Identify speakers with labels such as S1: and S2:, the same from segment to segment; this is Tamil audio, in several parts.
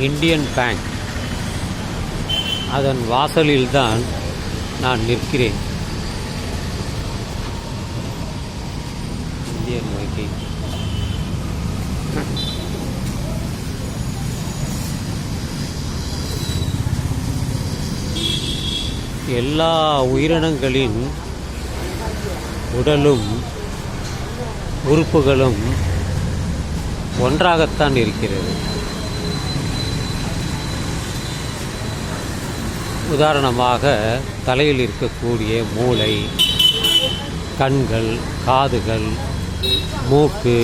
S1: Indian bank. அதன் வாசலில்தான் நான் நிற்கிறேன். இந்தியன் வங்கி. எல்லா உயிரினங்களின் உடலும் உறுப்புகளும் ஒன்றாகத்தான் இருக்கிறது. உதாரணமாக தலையில் இருக்கக்கூடிய மூளை கண்கள் காதுகள் மூக்கு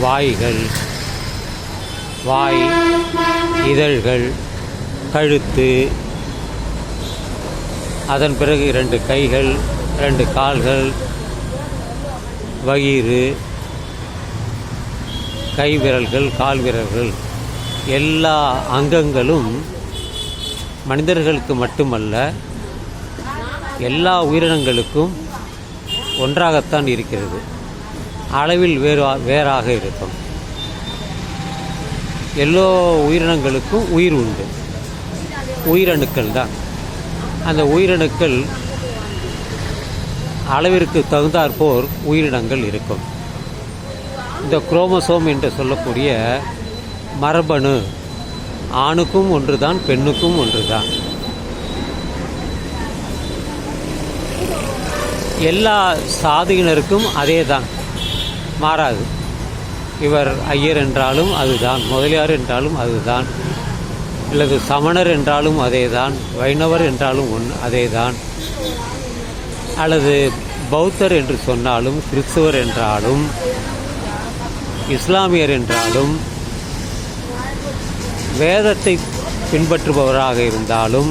S1: வாய்கள் வாய் இதழ்கள் கழுத்து அதன் பிறகு இரண்டு கைகள் இரண்டு கால்கள் வயிறு கை விரல்கள் கால் விரல்கள் எல்லா அங்கங்களும் மனிதர்களுக்கு மட்டுமல்ல எல்லா உயிரினங்களுக்கும் ஒன்றாகத்தான் இருக்கிறது. அளவில் வேறு வேறாக இருக்கும். எல்லோ உயிரினங்களுக்கும் உயிர் உண்டு. உயிரணுக்கள் தான். அந்த உயிரணுக்கள் அளவிற்கு தகுந்தாற்போர் உயிரினங்கள் இருக்கும். இந்த குரோமோசோம் என்று சொல்லக்கூடிய மரபணு ஆணுக்கும் ஒன்றுதான் பெண்ணுக்கும் ஒன்றுதான். எல்லா சாதியினருக்கும் அதே தான் மாறாது. இவர் ஐயர் என்றாலும் அதுதான் முதலியார் என்றாலும் அதுதான் அல்லது சமணர் என்றாலும் அதே தான் வைணவர் என்றாலும் ஒன் அதே தான் அல்லது பௌத்தர் என்று சொன்னாலும் கிறிஸ்துவர் என்றாலும் இஸ்லாமியர் என்றாலும் வேதத்தை பின்பற்றுபவராக இருந்தாலும்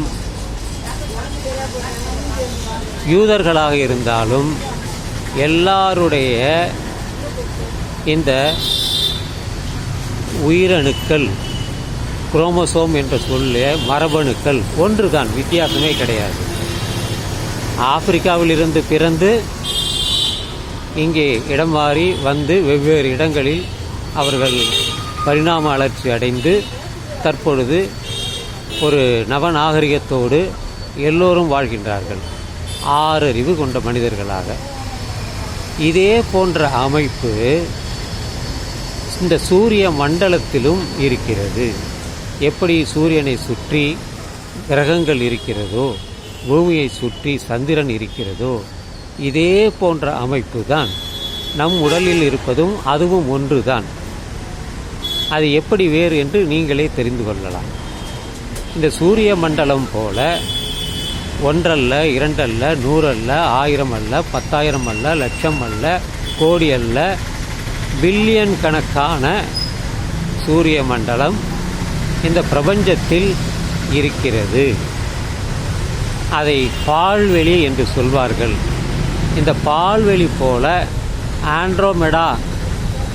S1: யூதர்களாக இருந்தாலும் எல்லாருடைய இந்த உயிரணுக்கள் குரோமோசோம் என்ற சொல்ல மரபணுக்கள் ஒன்றுதான் வித்தியாசமே கிடையாது. ஆப்பிரிக்காவிலிருந்து பிறந்து இங்கே இடம் மாறி வந்து வெவ்வேறு இடங்களில் அவர்கள் பரிணாம வளர்ச்சி அடைந்து தற்பொழுது ஒரு நவநாகரிகத்தோடு எல்லோரும் வாழ்கின்றார்கள். ஆறறிவு கொண்ட மனிதர்களாக. இதே போன்ற அமைப்பு இந்த சூரிய மண்டலத்திலும் இருக்கிறது. எப்படி சூரியனை சுற்றி கிரகங்கள் இருக்கிறதோ பூமியை சுற்றி சந்திரன் இருக்கிறதோ இதே போன்ற அமைப்பு தான் நம் உடலில் இருப்பதும் அதுவும் ஒன்று தான் அது எப்படி வேறு என்று நீங்களே தெரிந்து கொள்ளலாம். இந்த சூரிய மண்டலம் போல ஒன்றல்ல இரண்டல்ல நூறல்ல ஆயிரம் அல்ல பத்தாயிரம் அல்ல லட்சம் அல்ல கோடி அல்ல பில்லியன் கணக்கான சூரிய மண்டலம் இந்த பிரபஞ்சத்தில் இருக்கிறது. அதை பால்வெளி என்று சொல்வார்கள். இந்த பால்வெளி போல ஆண்ட்ரோமெடா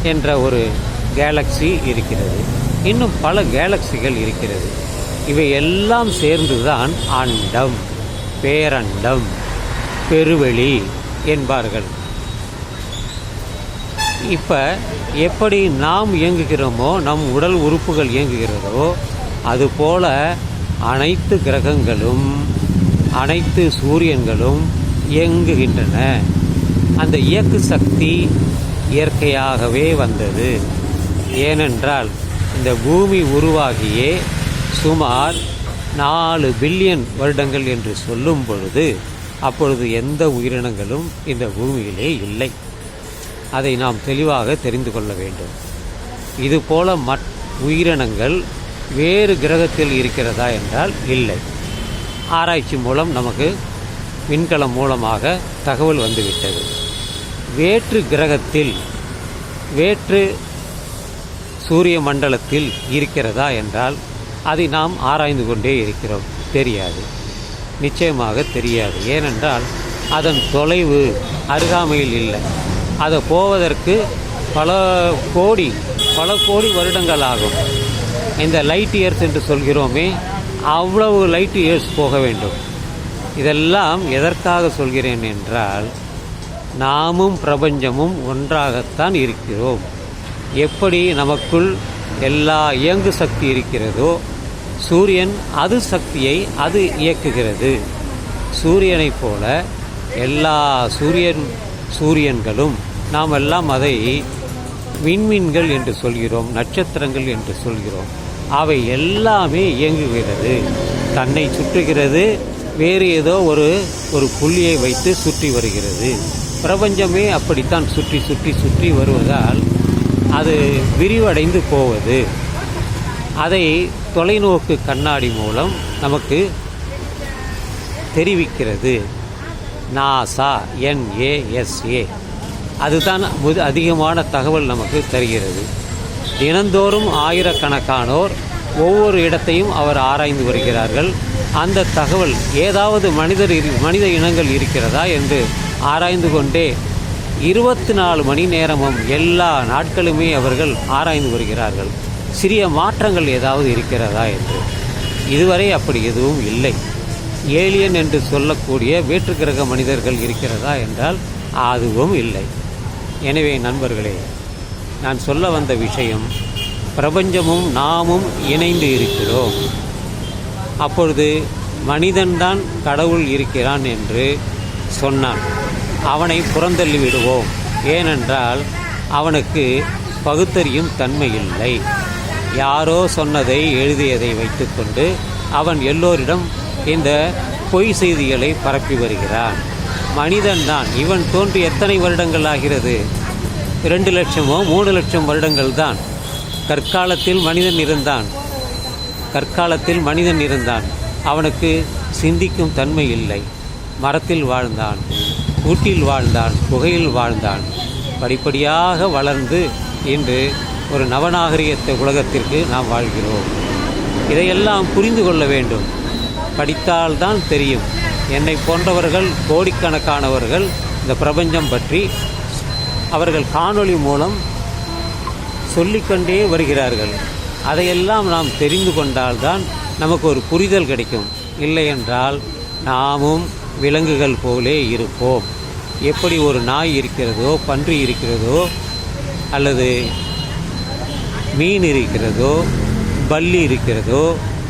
S1: என்ற ஒரு கேலக்ஸி இருக்கிறது. இன்னும் பல கேலக்சிகள் இருக்கிறது. இவை எல்லாம் சேர்ந்துதான் அண்டம் பேரண்டம் பெருவெளி என்பார்கள். இப்போ எப்படி நாம் இயங்குகிறோமோ நம் உடல் உறுப்புகள் இயங்குகிறதோ அதுபோல அனைத்து கிரகங்களும் அனைத்து சூரியன்களும் இயங்குகின்றன. அந்த இயக்கு சக்தி இயற்கையாகவே வந்தது. ஏனென்றால் இந்த பூமி உருவாகியே சுமார் நாலு பில்லியன் வருடங்கள் என்று சொல்லும் பொழுது அப்பொழுது எந்த உயிரினங்களும் இந்த பூமியிலே இல்லை. அதை நாம் தெளிவாக தெரிந்து கொள்ள வேண்டும். இதுபோல மற் உயிரினங்கள் வேறு கிரகத்தில் இருக்கிறதா என்றால் இல்லை. ஆராய்ச்சி மூலம் நமக்கு விண்கலம் மூலமாக தகவல் வந்துவிட்டது. வேற்று கிரகத்தில் வேற்று சூரிய மண்டலத்தில் இருக்கிறதா என்றால் அதை நாம் ஆராய்ந்து கொண்டே இருக்கிறோம். தெரியாது. நிச்சயமாக தெரியாது. ஏனென்றால் அதன் தொலைவு அருகாமையில் இல்லை. அதை போவதற்கு பல கோடி பல கோடி வருடங்கள் ஆகும். இந்த லைட் இயர்ஸ் என்று சொல்கிறோமே அவ்வளவு லைட் இயர்ஸ் போக வேண்டும். இதெல்லாம் எதற்காக சொல்கிறேன் என்றால் நாமும் பிரபஞ்சமும் ஒன்றாகத்தான் இருக்கிறோம். எப்படி நமக்குள் எல்லா இயங்கு சக்தி இருக்கிறதோ சூரியன் அது சக்தியை அது இயக்குகிறது. சூரியனைப் போல எல்லா சூரியன் சூரியன்களும் நாம் எல்லாம் அதை விண்மீன்கள் என்று சொல்கிறோம் நட்சத்திரங்கள் என்று சொல்கிறோம். அவை எல்லாமே இயங்குகிறது. தன்னை சுற்றுகிறது வேறு ஏதோ ஒரு ஒரு புள்ளியை வைத்து சுற்றி வருகிறது. பிரபஞ்சமே அப்படித்தான் சுற்றி சுற்றி சுற்றி வருவதால் அது விரிவடைந்து போவது. அதை தொலைநோக்கு கண்ணாடி மூலம் நமக்கு தெரிவிக்கிறது. நாசா என்ஏஎஸ்ஏ அதுதான் அதிகமான தகவல் நமக்கு தருகிறது. தினந்தோறும் ஆயிரக்கணக்கானோர் ஒவ்வொரு இடத்தையும் அவர் ஆராய்ந்து வருகிறார்கள். அந்த தகவல் ஏதாவது மனிதர் மனித இனங்கள் இருக்கிறதா என்று ஆராய்ந்து கொண்டே இருபத்தி நாலு மணி நேரமும் எல்லா நாட்களுமே அவர்கள் ஆராய்ந்து வருகிறார்கள். சிறிய மாற்றங்கள் ஏதாவது இருக்கிறதா என்று. இதுவரை அப்படி எதுவும் இல்லை. ஏலியன் என்று சொல்லக்கூடிய வேற்றுக்கிரக மனிதர்கள் இருக்கிறதா என்றால் அதுவும் இல்லை. எனவே நண்பர்களே நான் சொல்ல வந்த விஷயம் பிரபஞ்சமும் நாமும் இணைந்து இருக்கிறோம். அப்பொழுது மனிதன்தான் கடவுள் இருக்கிறான் என்று சொன்னான். அவனை புறந்தள்ளி விடுவோம் ஏனென்றால் அவனுக்கு பகுத்தறியும் தன்மை இல்லை யாரோ சொன்னதை எழுதியதை வைத்துக்கொண்டு அவன் எல்லோரிடம் இந்த பொய் செய்திகளை பரப்பி வருகிறான். மனிதன்தான் இவன் தோன்றி எத்தனை வருடங்கள் ஆகிறது? இரண்டு லட்சமோ மூணு லட்சம் வருடங்கள் தான். கற்காலத்தில் மனிதன் இருந்தான். கற்காலத்தில் மனிதன் இருந்தான். அவனுக்கு சிந்திக்கும் தன்மை இல்லை. மரத்தில் வாழ்ந்தான். கூட்டில் வாழ்ந்தான் குகையில் வாழ்ந்தான். படிப்படியாக வளர்ந்து இன்று ஒரு நவநாகரிகத்த உலகத்திற்கு நாம் வாழ்கிறோம். இதையெல்லாம் புரிந்து கொள்ள வேண்டும். படித்தால்தான் தெரியும். என்னை போன்றவர்கள் கோடிக்கணக்கானவர்கள் இந்த பிரபஞ்சம் பற்றி அவர்கள் காணொளி மூலம் சொல்லிக்கொண்டே வருகிறார்கள். அதையெல்லாம் நாம் தெரிந்து கொண்டால்தான் நமக்கு ஒரு புரிதல் கிடைக்கும். இல்லை என்றால் நாமும் விலங்குகள் போலே இருப்போம். எப்படி ஒரு நாய் இருக்கிறதோ பன்றி இருக்கிறதோ அல்லது மீன் இருக்கிறதோ பல்லி இருக்கிறதோ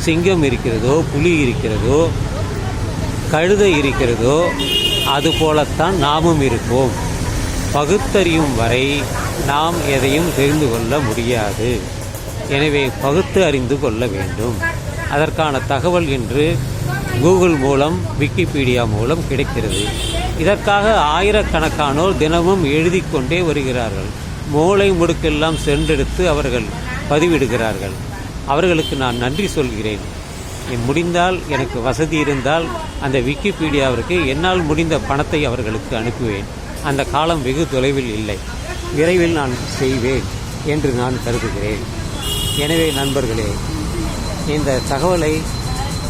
S1: சிங்கம் இருக்கிறதோ புலி இருக்கிறதோ கழுதை இருக்கிறதோ அதுபோலத்தான் நாமும் இருப்போம். பகுத்தறியும் வரை நாம் எதையும் தெரிந்து கொள்ள முடியாது. எனவே பகுத்து அறிந்து கொள்ள வேண்டும். அதற்கான தகவல் இன்று கூகுள் மூலம் விக்கிபீடியா மூலம் கிடைக்கிறது. இதற்காக ஆயிரக்கணக்கானோர் தினமும் எழுதி கொண்டே வருகிறார்கள். மூளை முடுக்கெல்லாம் சென்றெடுத்து அவர்கள் பதிவிடுகிறார்கள். அவர்களுக்கு நான் நன்றி சொல்கிறேன். முடிந்தால் எனக்கு வசதி இருந்தால் அந்த விக்கிபீடியாவிற்கு என்னால் முடிந்த பணத்தை அவர்களுக்கு அனுப்புவேன். அந்த காலம் வெகு தொலைவில் இல்லை. விரைவில் நான் செய்வேன் என்று நான் கருதுகிறேன். எனவே நண்பர்களே இந்த தகவலை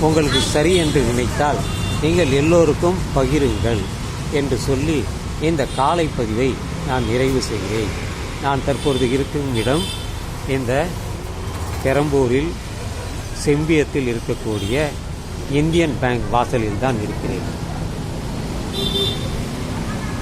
S1: உங்களுக்கு சரி என்று நினைத்தால் நீங்கள் எல்லோருக்கும் பகிருங்கள் என்று சொல்லி இந்த காலை பதிவை நான் நிறைவு செய்கிறேன். நான் தற்பொழுது இருக்கும் இடம் இந்த பெரம்பூரில் செம்பியத்தில் இருக்கக்கூடிய இந்தியன் பேங்க் வாசலில் தான் இருக்கிறேன்.